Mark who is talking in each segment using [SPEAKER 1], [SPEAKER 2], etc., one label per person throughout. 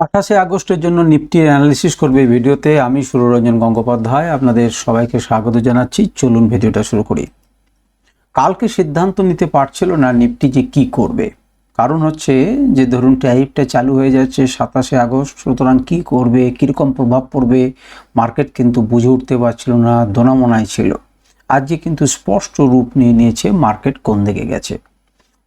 [SPEAKER 1] আঠাশে আগস্টের জন্য নিফটির অ্যানালিসিস করবে ভিডিওতে আমি সুররঞ্জন গঙ্গোপাধ্যায়। আপনাদের সবাইকে স্বাগত জানাচ্ছি। চলুন ভিডিওটা শুরু করি। কালকে সিদ্ধান্ত নিতে পারছিল না নিফটি যে কি করবে। কারণ হচ্ছে যে ধরুন ট্যারিফটা চালু হয়ে যাচ্ছে সাতাশে আগস্ট, সুতরাং কি করবে, কীরকম প্রভাব পড়বে, মার্কেট কিন্তু বুঝে উঠতে পারছিল না দোনামোনায় ছিল। আজকে কিন্তু স্পষ্ট রূপ নিয়ে নিয়েছে মার্কেট কোন দিকে গেছে।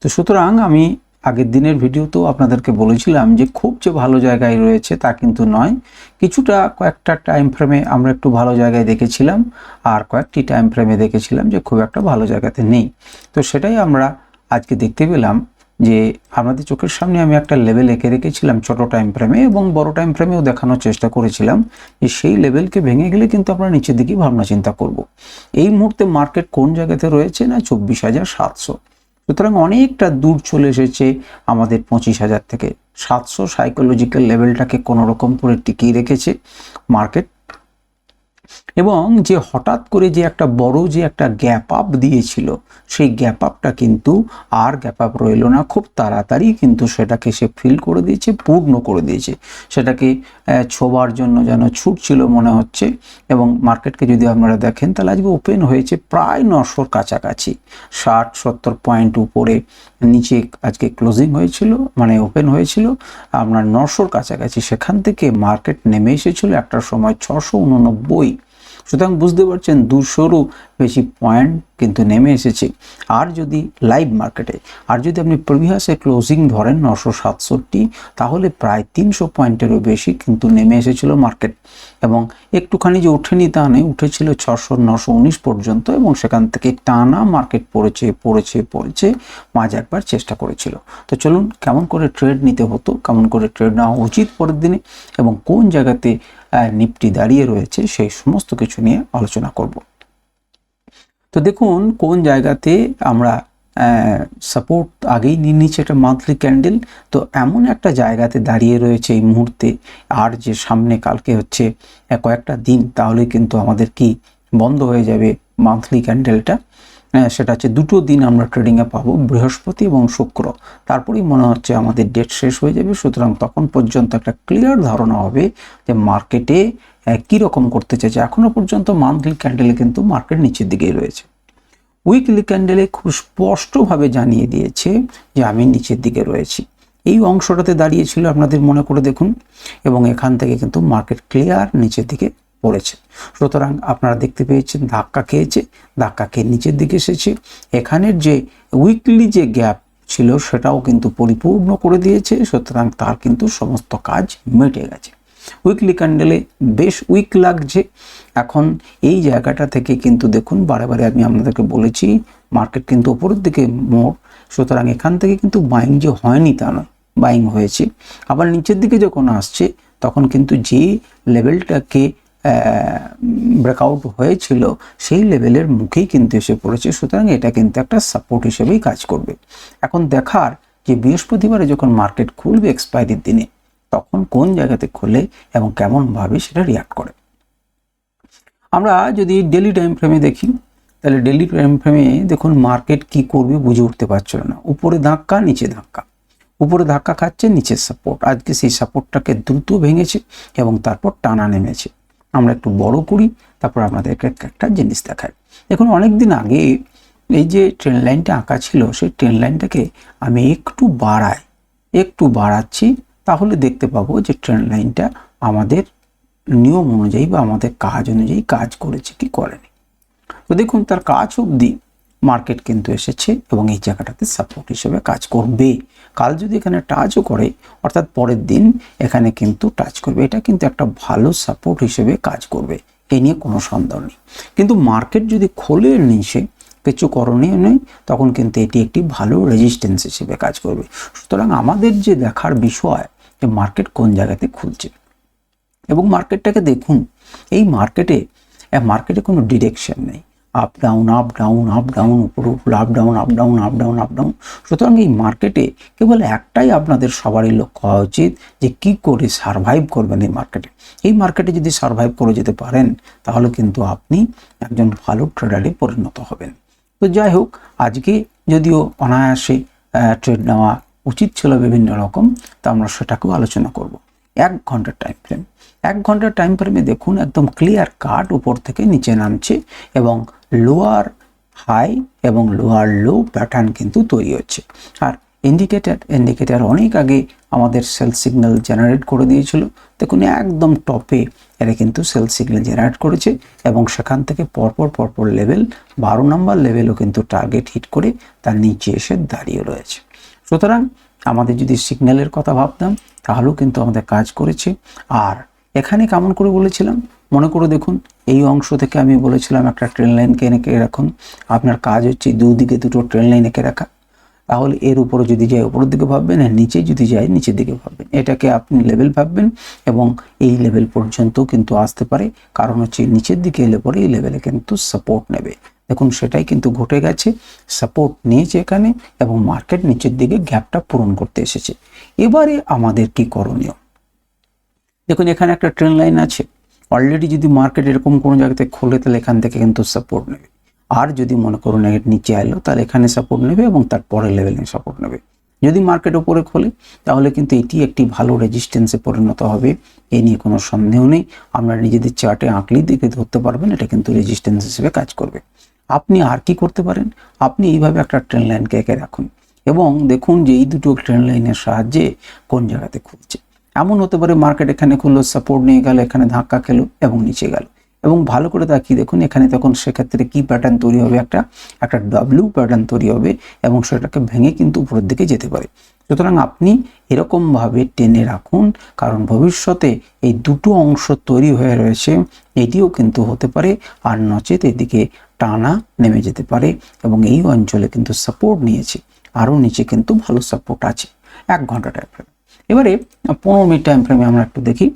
[SPEAKER 1] তো সুতরাং আমি আগের দিনের ভিডিওতেও আপনাদেরকে বলেছিলাম যে খুব যে ভালো জায়গায় রয়েছে তা কিন্তু নয়। কিছুটা কয়েকটা টাইম ফ্রেমে আমরা একটু ভালো জায়গায় দেখেছিলাম আর কয়েকটি টাইম ফ্রেমে দেখেছিলাম যে খুব একটা ভালো জায়গাতে নেই। তো সেটাই আমরা আজকে দেখতে পেলাম যে আমাদের চোখের সামনে আমি একটা লেভেল এঁকে রেখেছিলাম ছোট টাইম ফ্রেমে এবং বড় টাইম ফ্রেমেও দেখানোর চেষ্টা করেছিলাম যে সেই লেভেলকে ভেঙে গেলে কিন্তু আমরা নিচের দিকেই ভাবনা চিন্তা করব। এই মুহূর্তে মার্কেট কোন জায়গাতে রয়েছে না চব্বিশ হাজার সাতশো? সুতরাং অনেকটা দূর চলে এসেছে আমাদের পঁচিশ হাজার থেকে। সাতশো সাইকোলজিক্যাল লেভেলটাকে কোনো রকম করে টিকিয়ে রেখেছে মার্কেট এবং যে হঠাৎ করে যে একটা বড় যে একটা গ্যাপ আপ দিয়েছিল, সেই গ্যাপ আপটা কিন্তু আর গ্যাপ আপ রইল না। খুব তাড়াতাড়ি কিন্তু সেটাকে সে ফিল করে দিয়েছে, পূর্ণ করে দিয়েছে। সেটাকে ছোবার জন্য যেন ছুটছিল মনে হচ্ছে এবং মার্কেটকে যদি আপনারা দেখেন, তাহলে আজকে ওপেন হয়েছে প্রায় নশোর কাছাকাছি। ষাট, সত্তর পয়েন্ট উপরে নিচে আজকে ক্লোজিং হয়েছিল মানে ওপেন হয়েছিল। আপনার নশোর কাছাকাছি সেখান থেকে মার্কেট নেমে এসেছিল একটা সময় ছশো উননব্বই সুতরাং বুঝতে পারছেন দুশোরও বেশি পয়েন্ট কিন্তু নেমে এসেছে। আর যদি লাইভ মার্কেটে আর যদি আপনি প্রিভিয়াসে ক্লোজিং ধরেন নশো সাতষট্টি, তাহলে প্রায় তিনশো পয়েন্টেরও বেশি কিন্তু নেমে এসেছিল মার্কেট এবং একটুখানি যে ওঠেনি তা নেই উঠেছিল ছশো নশো উনিশ পর্যন্ত এবং সেখান থেকে টানা মার্কেট পড়েছে পড়েছে পড়েছে, মাঝ একবার চেষ্টা করেছিল। তো চলুন কেমন করে ট্রেড নিতে হতো, কেমন করে ট্রেড নেওয়া উচিত পরের দিনে এবং কোন জায়গাতে নিফটি দাঁড়িয়ে রয়েছে, সেই সমস্ত কিছু নিয়ে আলোচনা করব। তো দেখুন, কোন জায়গাতে আমরা সাপোর্ট আগেই নিয়ে নিচ্ছে একটা মান্থলি ক্যান্ডেল তো এমন একটা জায়গাতে দাঁড়িয়ে রয়েছে এই মুহূর্তে। আর যে সামনে কালকে হচ্ছে কয়েকটা দিন, তাহলে কিন্তু আমাদের কি বন্ধ হয়ে যাবে মান্থলি ক্যান্ডেলটা সেটা হচ্ছে দুটো দিন আমরা ট্রেডিংয়ে পাবো, বৃহস্পতি এবং শুক্র। তারপরেই মনে হচ্ছে আমাদের ডেট শেষ হয়ে যাবে, সুতরাং তখন পর্যন্ত একটা ক্লিয়ার ধারণা হবে যে মার্কেটে কীরকম করতে চাইছে। এখনও পর্যন্ত মান্থলি ক্যান্ডেলে কিন্তু মার্কেট নিচের দিকেই রয়েছে। উইকলি ক্যান্ডেলে খুব স্পষ্টভাবে জানিয়ে দিয়েছে যে আমি নিচের দিকে রয়েছি। এই অংশটাতে দাঁড়িয়েছিল আপনাদের মনে করে দেখুন, এবং এখান থেকে কিন্তু মার্কেট ক্লিয়ার নিচের দিকে পড়েছে। সুতরাং আপনারা দেখতে পেয়েছেন ধাক্কা খেয়েছে, ধাক্কা খেয়ে নিচের দিকে এসেছে। এখানের যে উইকলি যে গ্যাপ ছিল সেটাও কিন্তু পরিপূর্ণ করে দিয়েছে, সুতরাং তার কিন্তু সমস্ত কাজ মিটে গেছে। উইকলি ক্যান্ডেলে বেশ উইক লাগছে। এখন এই জায়গাটা থেকে কিন্তু দেখুন, বারে বারে আমি আপনাদেরকে বলেছি মার্কেট কিন্তু ওপরের দিকে মোড়, সুতরাং এখান থেকে কিন্তু বাইং যে হয়নি তা নয় বাইং হয়েছে। আবার নিচের দিকে যখন আসছে, তখন কিন্তু যে লেভেলটাকে ব্রেকআউট হয়েছিল, সেই লেভেলের মুখেই কিন্তু এসে পড়েছে। সুতরাং এটা কিন্তু একটা সাপোর্ট হিসেবেই কাজ করবে। এখন দেখার যে বৃহস্পতিবারে যখন মার্কেট খুলবে এক্সপায়ারির দিনে, তখন কোন জায়গাতে খোলে এবং কেমনভাবে সেটা রিয়াক্ট করে। আমরা যদি ডেলি টাইম ফ্রেমে দেখি, তাহলে ডেলি টাইম ফ্রেমে দেখুন মার্কেট কি করবে বুঝে উঠতে পারছিল না। উপরে ধাক্কা, নিচে ধাক্কা। উপরে ধাক্কা খাচ্ছে নিচের সাপোর্ট আজকে সেই সাপোর্টটাকে দ্রুত ভেঙেছে এবং তারপর টানা নেমেছে। আমরা একটু বড় করি, তারপর আপনাদেরকে একটা একটা জিনিস দেখাই। দেখুন অনেক দিন আগে এই যে ট্রেন লাইনটা আঁকা ছিল, সেই ট্রেন লাইনটাকে আমি একটু বাড়াই, একটু বাড়াচ্ছি, তাহলে দেখতে পাবো যে ট্রেন লাইনটা আমাদের নিয়ম অনুযায়ী বা আমাদের কাজ অনুযায়ী কাজ করেছে কি করেনি। তো দেখুন, তার কাজ অবধি মার্কেট কিন্তু এসেছে এবং এই জায়গাটাতে সাপোর্ট হিসেবে কাজ করবে। কাল যদি এখানে টাচও করে, অর্থাৎ পরের দিন এখানে কিন্তু টাচ করবে। এটা কিন্তু একটা ভালো সাপোর্ট হিসেবে কাজ করবে। এই নিয়ে কোনো সন্দেহ নেই। কিন্তু মার্কেট যদি খোলে নিচে, কিছু করণীয় নেই, তখন কিন্তু এটি একটি ভালো রেজিস্ট্যান্স হিসেবে কাজ করবে। সুতরাং আমাদের যে দেখার বিষয়, যে মার্কেট কোন জায়গাতে খুলছে? এবং মার্কেটটাকে দেখুন, এই মার্কেটে মার্কেটে কোনো ডিরেকশন নেই। Up down up down up down উপর উপর up down up down up down up down সুতরাং এই মার্কেটে কেবল একটাই আপনাদের সবারই লক্ষ্য হওয়া উচিত যে কি করে সারভাইভ করবেন এই মার্কেটে এই মার্কেটে যদি সারভাইভ করে যেতে পারেন, তাহলে কিন্তু আপনি একজন ভালো ট্রেডারে পরিণত হবেন। তো যাই হোক, আজকে যদিও অনায়াসে ট্রেড নেওয়া উচিত ছিল বিভিন্ন রকম, তা আমরা সেটাকেও আলোচনা করব। এক ঘণ্টার টাইম ফ্রেম এক ঘণ্টার টাইম ফ্রেমে দেখুন, একদম ক্লিয়ার কাট উপর থেকে নিচে নামছে এবং লোয়ার হাই এবং লোয়ার লো প্যাটার্ন কিন্তু তৈরি হচ্ছে। আর ইন্ডিকেটার ইন্ডিকেটার অনেক আগে আমাদের সেল সিগন্যাল জেনারেট করে দিয়েছিল। দেখুন, একদম টপে এরা কিন্তু সেল সিগন্যাল জেনারেট করেছে এবং সেখান থেকে পরপর পরপর লেভেল বারো নম্বর লেভেলও কিন্তু টার্গেট হিট করে তার নিচে এসে দাঁড়িয়ে রয়েছে। সুতরাং আমাদের যদি সিগন্যালের কথা ভাবতাম, তাহলেও কিন্তু আমাদের কাজ করেছে। আর এখানে কেমন করে বলেছিলাম? মনে করে দেখুন, এই অংশ থেকে আমি বলেছিলাম একটা ট্রেন লাইনকে এঁকে রাখুন, আপনার কাজ হচ্ছে দুদিকে দুটো ট্রেন লাইন এঁকে রাখা। তাহলে এর উপরে যদি যায়, উপরের দিকে ভাববেন, আর নিচে যদি যায়, নিচের দিকে ভাববেন। এটাকে আপনি লেভেল ভাববেন এবং এই লেভেল পর্যন্ত কিন্তু আসতে পারে। কারণ হচ্ছে নিচের দিকে এলে পরে এই লেভেলে কিন্তু সাপোর্ট নেবে। দেখুন, সেটাই কিন্তু ঘটে গেছে। সাপোর্ট নিয়েছে এখানে এবং মার্কেট নিচের দিকে গ্যাপটা পূরণ করতে এসেছে। এবারে আমাদের কি করণীয়? দেখুন, এখানে একটা ট্রেন লাইন আছে। অলরেডি যদি মার্কেট এরকম কোনো জায়গাতে খোলে, তাহলে এখান থেকে কিন্তু সাপোর্ট নেবে। আর যদি মনে করুন এর নিচে এলো তাহলে এখানে সাপোর্ট নেবে এবং তার পরের লেভেলে সাপোর্ট নেবে। যদি মার্কেট ওপরে খোলে, তাহলে কিন্তু এটি একটি ভালো রেজিস্ট্যান্সে পরিণত হবে, এ নিয়ে কোনো সন্দেহ নেই। আপনারা নিজেদের চার্টে আঁকলেই দেখে ধরতে পারবেন, এটা কিন্তু রেজিস্ট্যান্স হিসেবে কাজ করবে। আপনি আর কি করতে পারেন? আপনি এইভাবে একটা ট্রেন লাইনকে একে রাখুন। এবং দেখুন যে এই দুটো ট্রেন লাইনের সাহায্যে কোন জায়গাতে খুলছে। এমন হতে পারে মার্কেট এখানে খুললো সাপোর্ট নিয়ে গেল, এখানে ধাক্কা খেলো এবং নিচে গেল। এবং ভালো করে তাকিয়ে দেখুন, এখানে তখন সেক্ষেত্রে কি প্যাটার্ন তৈরি হবে একটা একটা ডাব্লিউ প্যাটার্ন তৈরি হবে এবং সেটাকে ভেঙে কিন্তু উপরের দিকে যেতে পারে। সুতরাং আপনি এরকমভাবে টেনে রাখুন, কারণ ভবিষ্যতে এই দুটো অংশ তৈরি হয়ে রয়েছে, এটিও কিন্তু হতে পারে আর নচেত এদিকে টানা নেমে যেতে পারে এবং এই অঞ্চলে কিন্তু সাপোর্ট নিয়েছে, আরও নিচে কিন্তু ভালো সাপোর্ট আছে। এক ঘণ্টা টাইম ফ্রেমে এবারে, পনেরো মিনিট টাইম ফ্রেমে আমরা একটু দেখি।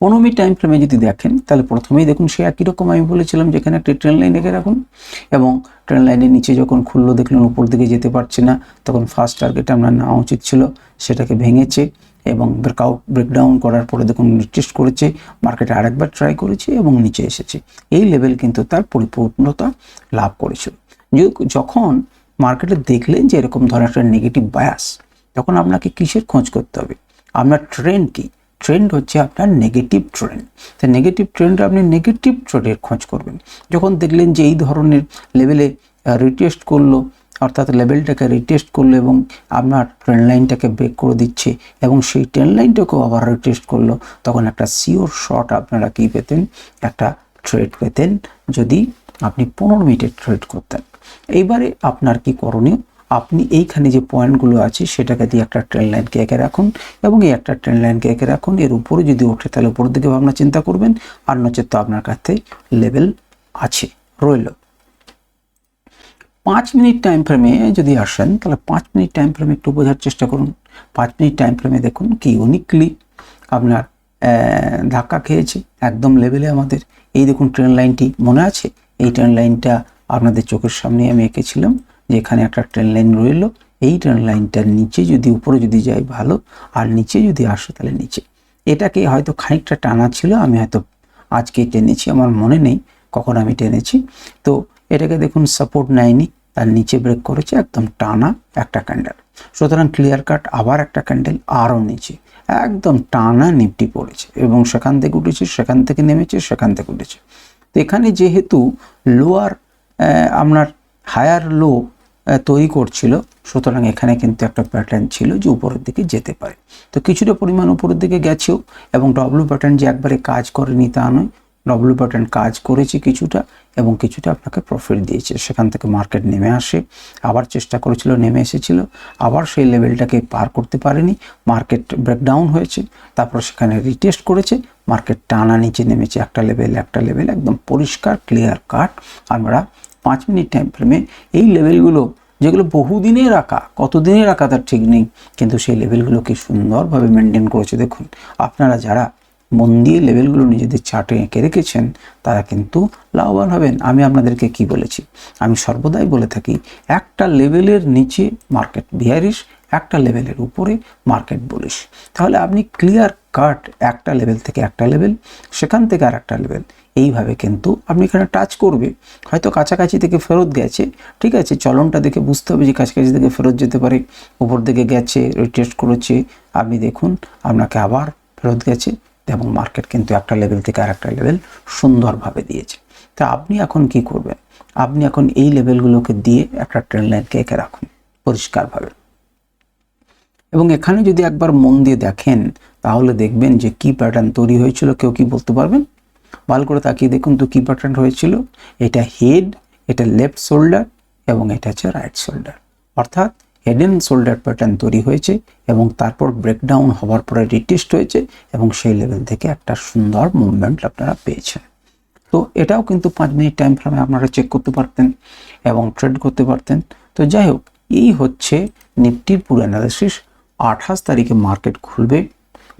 [SPEAKER 1] পনেরো মিনিট টাইম ফ্রেমে যদি দেখেন, তাহলে প্রথমেই দেখুন সে একই রকম আমি বলেছিলাম যেখানে একটি ট্রেন লাইন রেখে রাখুন। এবং ট্রেন লাইনের নিচে যখন খুললো, দেখলেন উপর দিকে যেতে পারছে না, তখন ফার্স্ট টার্গেট আমরা নেওয়া উচিত ছিল, সেটাকে ভেঙেছে এবং ব্রেকআউট ব্রেকডাউন করার পরে দেখুন টেস্ট করেছে মার্কেটে আরেকবার ট্রাই করেছে এবং নিচে এসেছে। এই লেভেল কিন্তু তার পরিপূর্ণতা লাভ করেছিল। যখন মার্কেটে দেখলেন যে এরকম ধরনের একটা নেগেটিভ বায়াস তখন আপনাকে কিসের খোঁজ করতে হবে? আপনার ট্রেন্ড কি? ট্রেন্ড হচ্ছে আপনার নেগেটিভ ট্রেন্ড তো নেগেটিভ ট্রেন্ডে আপনি নেগেটিভ ট্রেন্ডের খোঁজ করবেন। যখন দেখলেন যে এই ধরনের লেভেলে রিটেস্ট করল, অর্থাৎ লেভেলটাকে রিটেস্ট করল এবং আপনার ট্রেন লাইনটাকে ব্রেক করে দিচ্ছে এবং সেই ট্রেন লাইনটাকেও আবার রিটেস্ট করল, তখন একটা সিওর শট আপনারা কী পেতেন? একটা ট্রেড পেতেন যদি আপনি পনেরো মিনিটের ট্রেড করতেন। এইবারে আপনার কি করণীয়? আপনি এইখানে যে পয়েন্টগুলো আছে, সেটাকে দিয়ে একটা ট্রেন লাইনকে এঁকে রাখুন এবং এই একটা ট্রেন লাইনকে এঁকে রাখুন। এর উপরে যদি ওঠে, তাহলে উপরের দিকে ভাবনা চিন্তা করবেন। আর নচেত তো আপনার কাছে লেভেল আছে, রইল। পাঁচ মিনিট টাইম ফ্রেমে যদি আসেন, তাহলে পাঁচ মিনিট টাইম ফ্রেমে একটু বোঝার চেষ্টা করুন। পাঁচ মিনিট টাইম ফ্রেমে দেখুন কি ইউনিকলি আপনার ধাক্কা খেয়েছে, একদম লেভেলে আমাদের। এই দেখুন, ট্রেন লাইনটি মনে আছে? এই ট্রেন লাইনটা আপনাদের চোখের সামনে আমি এঁকেছিলাম। যে এখানে একটা ট্রেন লাইন রইল, এই ট্রেন লাইনটার নিচে যদি, উপরে যদি যাই ভালো, আর নিচে যদি আসে তাহলে নিচে। এটাকে হয়তো খানিকটা টানা ছিল, আমি হয়তো আজকে টেনেছি, আমার মনে নেই কখন আমি টেনেছি। তো এটাকে দেখুন সাপোর্ট নেয়নি, তার নিচে ব্রেক করেছে, একদম টানা একটা ক্যান্ডেল সুতরাং ক্লিয়ার কাট আবার একটা ক্যান্ডেল আরও নিচে। একদম টানা নিপটি পড়েছে, এবং সেখান থেকে উঠেছে, সেখান থেকে নেমেছে, সেখান থেকে উঠেছে। তো এখানে যেহেতু লোয়ার আপনার হায়ার লো তৈরি করছিল। সুতরাং এখানে কিন্তু একটা প্যাটার্ন ছিল যে উপরের দিকে যেতে পারে। তো কিছুটা পরিমাণ উপরের দিকে গেছেও এবং ডব্লু প্যাটার্ন যে একবারে কাজ করেনি তা নয়। ডব্লু প্যাটার্ন কাজ করেছে কিছুটা এবং কিছুটা আপনাকে প্রফিট দিয়েছে। সেখান থেকে মার্কেট নেমে আসে, আবার চেষ্টা করেছিল, নেমে এসেছিল, আবার সেই লেভেলটাকে পার করতে পারেনি। মার্কেট ব্রেকডাউন হয়েছে, তারপর সেখানে রিটেস্ট করেছে মার্কেট টানা নিচে নেমেছে। একটা লেভেল একটা লেভেল একদম পরিষ্কার ক্লিয়ার কাট আমরা পাঁচ মিনিট টাইম ফ্রেমে এই লেভেলগুলো যেগুলো বহুদিনে রাখা কতদিনে রাখা তার ঠিক নেই, কিন্তু সেই লেভেলগুলোকে সুন্দরভাবে মেনটেন করেছে। দেখুন, আপনারা যারা মন দিয়ে লেভেলগুলো নিজেদের চার্টে এঁকে রেখেছেন, তারা কিন্তু লাভবান হবেন। আমি আপনাদেরকে কি বলেছি? আমি সর্বদাই বলে থাকি, একটা লেভেলের নিচে মার্কেট বিয়ারিশ একটা লেভেলের উপরে মার্কেট বলিস তাহলে আপনি ক্লিয়ার কাট একটা লেভেল থেকে একটা লেভেল, সেখান থেকে আর একটা লেভেল এইভাবে কিন্তু আপনি এখানে টাচ করবে। হয়তো কাছাকাছি থেকে ফেরত গেছে, ঠিক আছে? চলনটা দেখে বুঝতে হবে যে কাছাকাছি থেকে ফেরত যেতে পারে, উপর দিকে গেছে রিটেস্ট করেছে। আপনি দেখুন, আপনাকে আবার ফেরত গেছে এবং মার্কেট কিন্তু একটা লেভেল থেকে আর একটা লেভেল সুন্দরভাবে দিয়েছে। তা আপনি এখন কি করবেন? আপনি এখন এই লেভেলগুলোকে দিয়ে একটা ট্রেন লাইনকে এঁকে রাখুন, পরিষ্কারভাবে। এবং এখানে যদি একবার মন দিয়ে দেখেন, তাহলে দেখবেন যে কি প্যাটার্ন তৈরি হয়েছিল, কেউ কি বলতে পারবেন? ভালো করে তাকিয়ে দেখুন তো কি প্যাটার্ন হয়েছিল এটা হেড এটা লেফট শোল্ডার এবং এটা হচ্ছে রাইট শোল্ডার অর্থাৎ হেড অ্যান্ড শোল্ডার প্যাটার্ন তৈরি হয়েছে এবং তারপর ব্রেকডাউন হওয়ার পরে রিটেস্ট হয়েছে এবং সেই লেভেল থেকে একটা সুন্দর মুভমেন্ট আপনারা পেয়েছেন। তো এটাও কিন্তু পাঁচ মিনিট টাইম ফ্রেমে আপনারা চেক করতে পারতেন এবং ট্রেড করতে পারতেন। তো যাই হোক, এই হচ্ছে নিফটির পুরো অ্যানালিসিস আঠাশ তারিখে মার্কেট খুলবে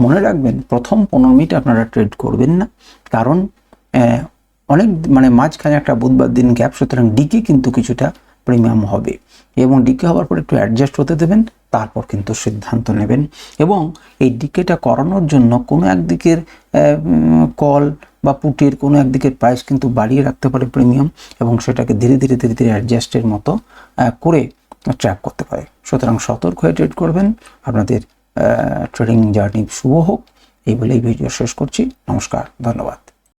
[SPEAKER 1] মনে রাখবেন, প্রথম পনেরো মিনিট আপনারা ট্রেড করবেন না। কারণ অনেক মানে মাঝখানে একটা বুধবার দিন গ্যাপ সুতরাং ডিকে কিন্তু কিছুটা প্রিমিয়াম হবে। এবং ডিকে হওয়ার পর একটু অ্যাডজাস্ট হতে দেবেন, তারপর কিন্তু সিদ্ধান্ত নেবেন। এবং এই ডিকেটা করানোর জন্য কোনো একদিকের কল বা পুটের কোনো একদিকের প্রাইস কিন্তু বাড়িয়ে রাখতে পারে প্রিমিয়াম এবং সেটাকে ধীরে ধীরে ধীরে ধীরে অ্যাডজাস্টের মতো করে ট্র্যাক করতে পারে। সুতরাং সতর্ক হয়ে ট্রেড করবেন। আপনাদের ট্রেডিং জার্নি শুভ হোক। এই বলেই ভিডিও শেষ করছি। নমস্কার ধন্যবাদ।